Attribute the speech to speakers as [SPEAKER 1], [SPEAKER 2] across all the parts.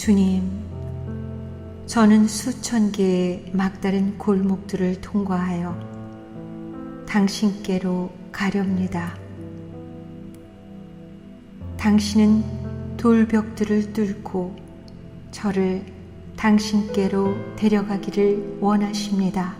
[SPEAKER 1] 주님, 저는 수천 개의 막다른 골목들을 통과하여 당신께로 가렵니다. 당신은 돌벽들을 뚫고 저를 당신께로 데려가기를 원하십니다.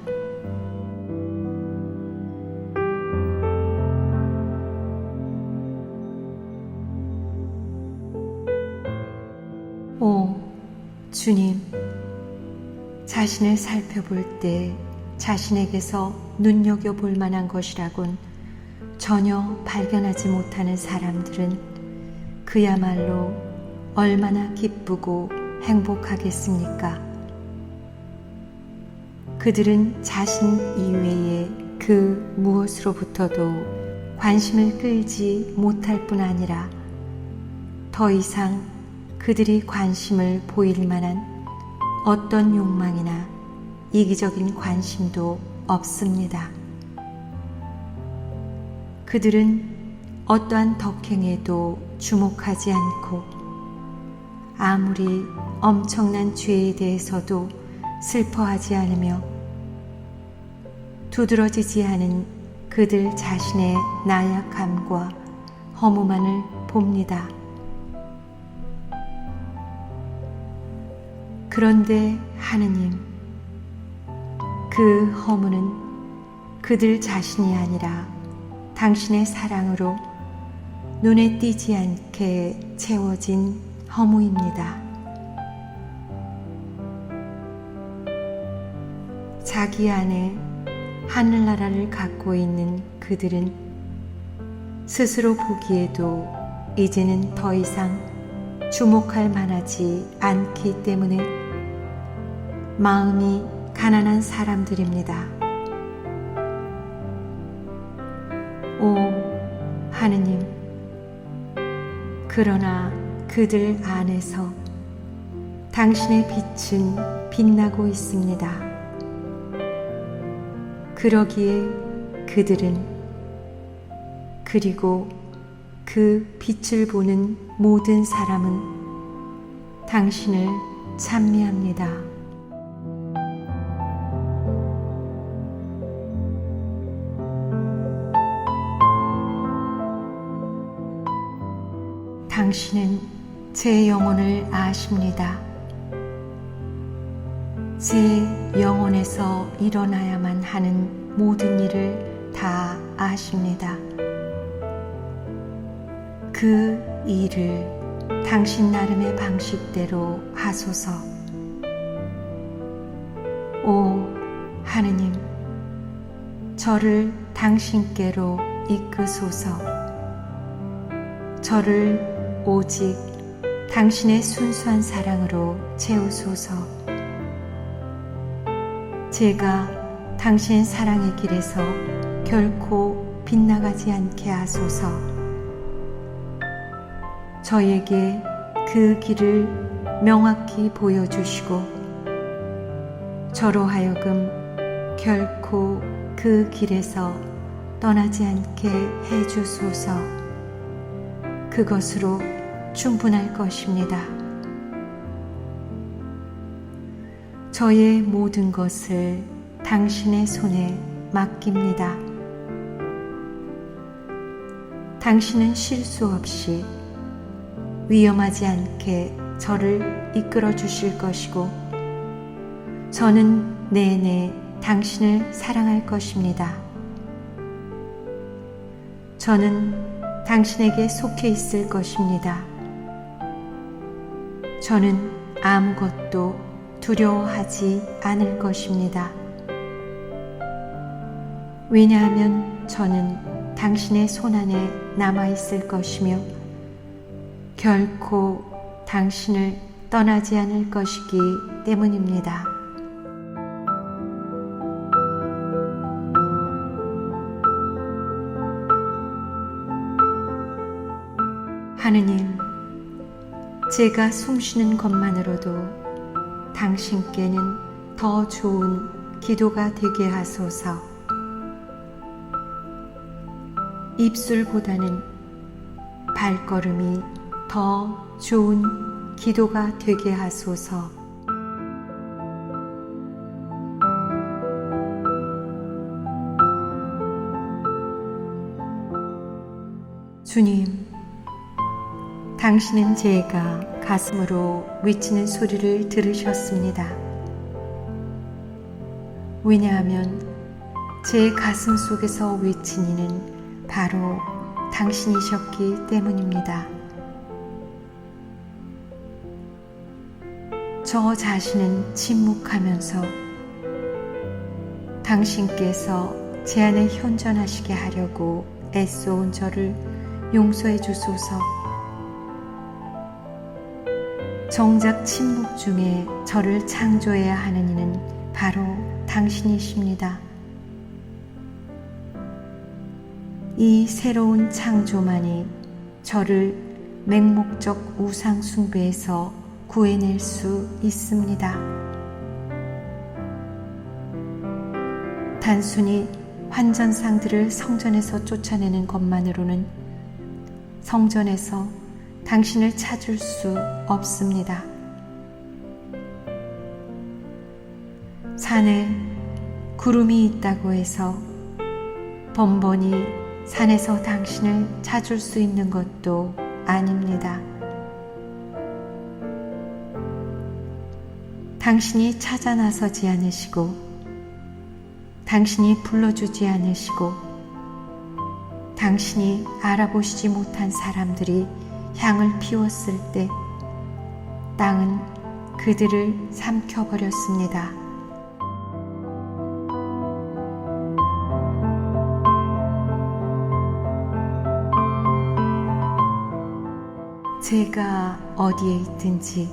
[SPEAKER 1] 자신을 살펴볼 때 자신에게서 눈여겨볼 만한 것이라곤 전혀 발견하지 못하는 사람들은 그야말로 얼마나 기쁘고 행복하겠습니까? 그들은 자신 이외의 그 무엇으로부터도 관심을 끌지 못할 뿐 아니라 더 이상 그들이 관심을 보일 만한 어떤 욕망이나 이기적인 관심도 없습니다. 그들은 어떠한 덕행에도 주목하지 않고 아무리 엄청난 죄에 대해서도 슬퍼하지 않으며 두드러지지 않은 그들 자신의 나약함과 허무만을 봅니다. 그런데 하느님, 그 허무는 그들 자신이 아니라 당신의 사랑으로 눈에 띄지 않게 채워진 허무입니다. 자기 안에 하늘나라를 갖고 있는 그들은 스스로 보기에도 이제는 더 이상 주목할 만하지 않기 때문에 마음이 가난한 사람들입니다. 오 하느님, 그러나 그들 안에서 당신의 빛은 빛나고 있습니다. 그러기에 그들은 그리고 그 빛을 보는 모든 사람은 당신을 찬미합니다. 당신은 제 영혼을 아십니다. 제 영혼에서 일어나야만 하는 모든 일을 다 아십니다. 그 일을 당신 나름의 방식대로 하소서. 오 하느님, 저를 당신께로 이끄소서. 저를 오직 당신의 순수한 사랑으로 채우소서. 제가 당신 사랑의 길에서 결코 빗나가지 않게 하소서. 저에게 그 길을 명확히 보여주시고, 저로 하여금 결코 그 길에서 떠나지 않게 해주소서. 그것으로 충분할 것입니다. 저의 모든 것을 당신의 손에 맡깁니다. 당신은 실수 없이 위험하지 않게 저를 이끌어 주실 것이고, 저는 내내 당신을 사랑할 것입니다. 저는 당신에게 속해 있을 것입니다. 저는 아무것도 두려워하지 않을 것입니다. 왜냐하면 저는 당신의 손 안에 남아 있을 것이며 결코 당신을 떠나지 않을 것이기 때문입니다. 하느님, 제가 숨쉬는 것만으로도 당신께는 더 좋은 기도가 되게 하소서. 입술보다는 발걸음이 더 좋은 기도가 되게 하소서. 주님, 당신은 제가 가슴으로 외치는 소리를 들으셨습니다. 왜냐하면 제 가슴 속에서 외친 이는 바로 당신이셨기 때문입니다. 저 자신은 침묵하면서 당신께서 제 안에 현존하시게 하려고 애써온 저를 용서해 주소서. 정작 침묵 중에 저를 창조해야 하는 이는 바로 당신이십니다. 이 새로운 창조만이 저를 맹목적 우상 숭배에서 구해낼 수 있습니다. 단순히 환전상들을 성전에서 쫓아내는 것만으로는 성전에서 당신을 찾을 수 없습니다. 산에 구름이 있다고 해서 번번이 산에서 당신을 찾을 수 있는 것도 아닙니다. 당신이 찾아 나서지 않으시고, 당신이 불러주지 않으시고, 당신이 알아보시지 못한 사람들이 향을 피웠을 때, 땅은 그들을 삼켜버렸습니다. 제가 어디에 있든지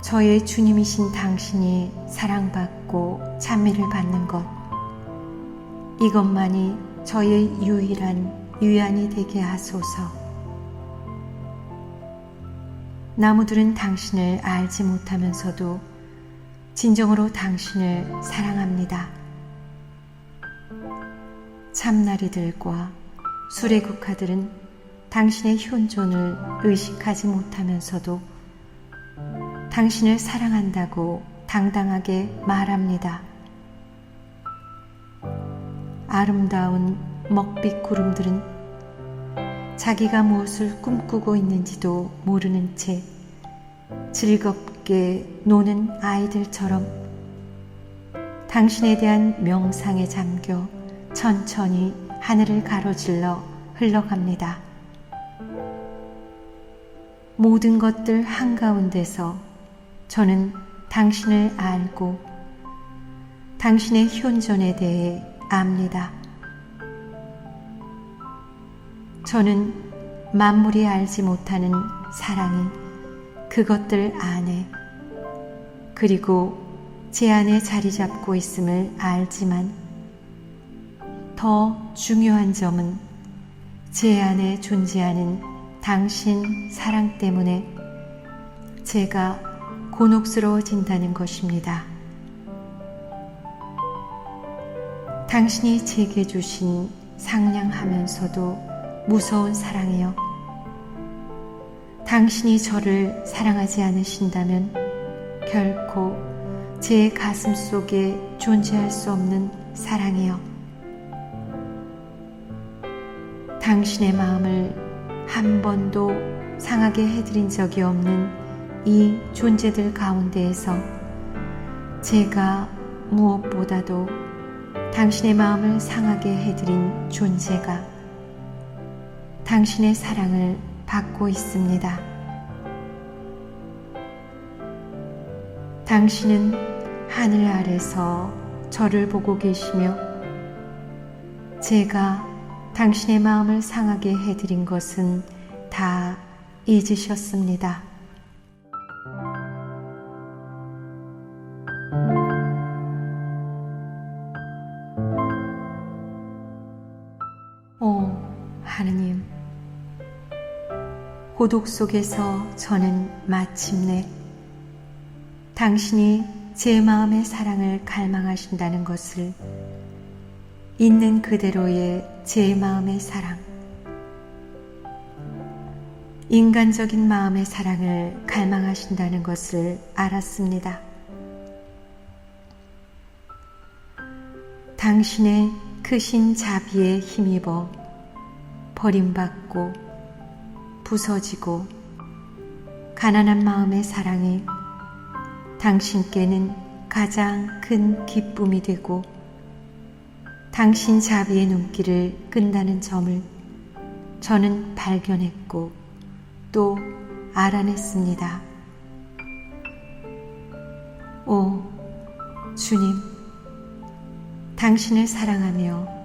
[SPEAKER 1] 저의 주님이신 당신이 사랑받고 찬미를 받는 것 이것만이 저의 유일한 유안이 되게 하소서. 나무들은 당신을 알지 못하면서도 진정으로 당신을 사랑합니다. 참나리들과 수레국화들은 당신의 현존을 의식하지 못하면서도 당신을 사랑한다고 당당하게 말합니다. 아름다운 먹빛 구름들은 자기가 무엇을 꿈꾸고 있는지도 모르는 채 즐겁게 노는 아이들처럼 당신에 대한 명상에 잠겨 천천히 하늘을 가로질러 흘러갑니다. 모든 것들 한가운데서 저는 당신을 알고 당신의 현존에 대해 압니다. 저는 만물이 알지 못하는 사랑이 그것들 안에 그리고 제 안에 자리 잡고 있음을 알지만 더 중요한 점은 제 안에 존재하는 당신 사랑 때문에 제가 곤혹스러워진다는 것입니다. 당신이 제게 주신 상냥하면서도 무서운 사랑이요. 당신이 저를 사랑하지 않으신다면 결코 제 가슴 속에 존재할 수 없는 사랑이요. 당신의 마음을 한 번도 상하게 해드린 적이 없는 이 존재들 가운데에서 제가 무엇보다도 당신의 마음을 상하게 해드린 존재가 당신의 사랑을 받고 있습니다. 당신은 하늘 아래서 저를 보고 계시며 제가 당신의 마음을 상하게 해드린 것은 다 잊으셨습니다. 오, 하느님. 고독 속에서 저는 마침내 당신이 제 마음의 사랑을 갈망하신다는 것을 있는 그대로의 제 마음의 사랑, 인간적인 마음의 사랑을 갈망하신다는 것을 알았습니다. 당신의 크신 자비에 힘입어 버림받고 부서지고 가난한 마음의 사랑이 당신께는 가장 큰 기쁨이 되고 당신 자비의 눈길을 끈다는 점을 저는 발견했고 또 알아냈습니다. 오, 주님, 당신을 사랑하며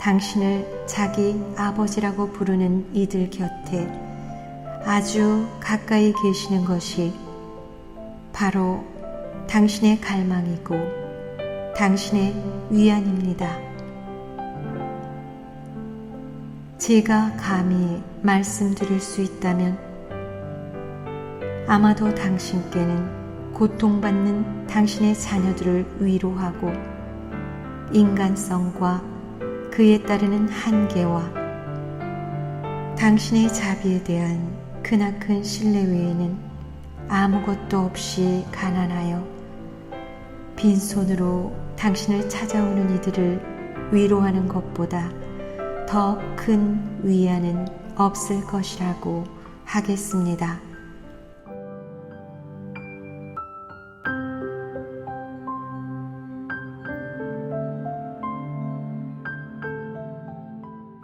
[SPEAKER 1] 당신을 자기 아버지라고 부르는 이들 곁에 아주 가까이 계시는 것이 바로 당신의 갈망이고 당신의 위안입니다. 제가 감히 말씀드릴 수 있다면 아마도 당신께는 고통받는 당신의 자녀들을 위로하고 인간성과 그에 따르는 한계와 당신의 자비에 대한 크나큰 신뢰 외에는 아무것도 없이 가난하여 빈손으로 당신을 찾아오는 이들을 위로하는 것보다 더 큰 위안은 없을 것이라고 하겠습니다.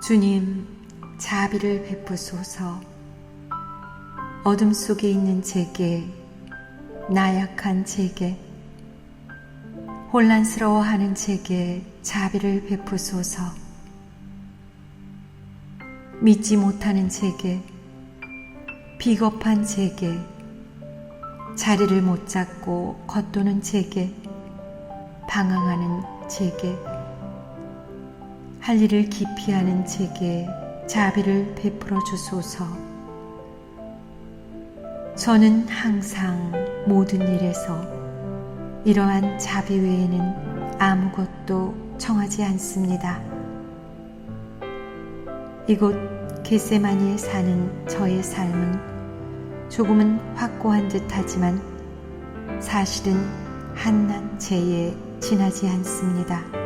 [SPEAKER 1] 주님, 자비를 베푸소서. 어둠 속에 있는 제게, 나약한 제게, 혼란스러워하는 제게 자비를 베푸소서. 믿지 못하는 제게, 비겁한 제게, 자리를 못 잡고 겉도는 제게, 방황하는 제게, 할 일을 기피하는 제게 자비를 베풀어 주소서. 저는 항상 모든 일에서 이러한 자비 외에는 아무것도 청하지 않습니다. 이곳 게세마니에 사는 저의 삶은 조금은 확고한 듯 하지만 사실은 한낱 죄에 지나지 않습니다.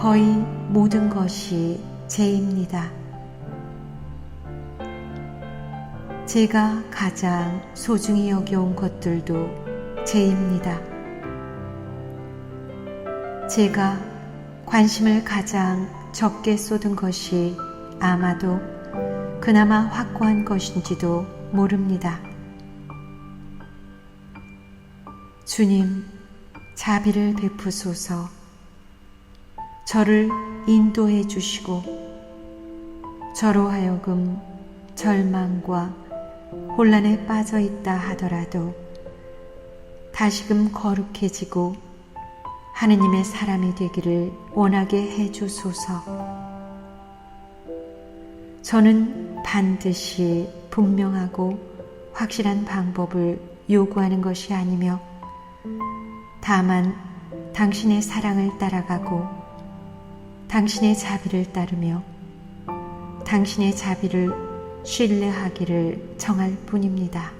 [SPEAKER 1] 거의 모든 것이 죄입니다. 제가 가장 소중히 여겨온 것들도 죄입니다. 제가 관심을 가장 적게 쏟은 것이 아마도 그나마 확고한 것인지도 모릅니다. 주님, 자비를 베푸소서. 저를 인도해 주시고 저로 하여금 절망과 혼란에 빠져 있다 하더라도 다시금 거룩해지고 하느님의 사람이 되기를 원하게 해 주소서. 저는 반드시 분명하고 확실한 방법을 요구하는 것이 아니며 다만 당신의 사랑을 따라가고 당신의 자비를 따르며 당신의 자비를 신뢰하기를 정할 뿐입니다.